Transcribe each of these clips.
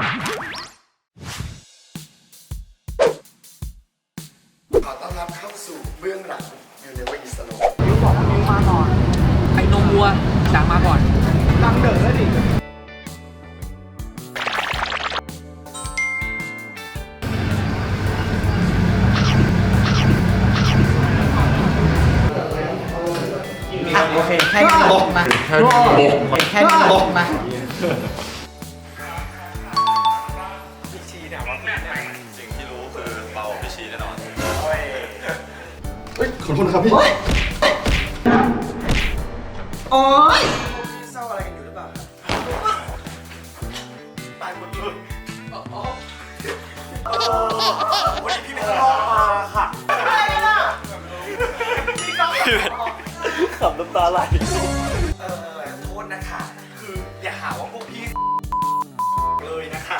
ขอต้อนรับเข้าสู่เบื้องหลังอยู่ในวัยสโลยูบอกว่ายูมาก่อนไอ้นมวัวดังมาก่อนตั้งเดินแล้วดิอะโอเคแค่นี้ลงมาแค่นี้ลงมา อโทษนะครับพี่ โอ้ยเศร้าอะไรกันอยู่หรือเปล่าตายหมดเลยวันนี้พี่ไปข้างนอกมาค่ะอะไรกันอะพี่ก็ขำน้ำตาไหลเออโทษนะคะ คืออย่าหาว่าพวกพี่เลยนะคะ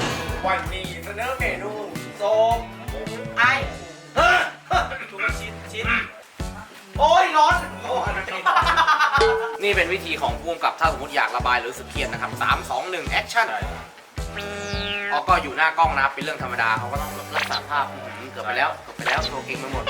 วันนี้เสนอเมนูส้ม โอ้ยร้อนโอ้ยนี่เป็นวิธีของพุ่มกับถ้าสมมติอยากระบายหรือรู้สึกเครียดนะครับ3 2 1แอคชั่นอ๋อก็อยู่หน้ากล้องนะครับเป็นเรื่องธรรมดาเขาก็ต้องรักษาภาพอื้อหือเกือบไปแล้วเกือบไปแล้วโชว์เก่งไปหมด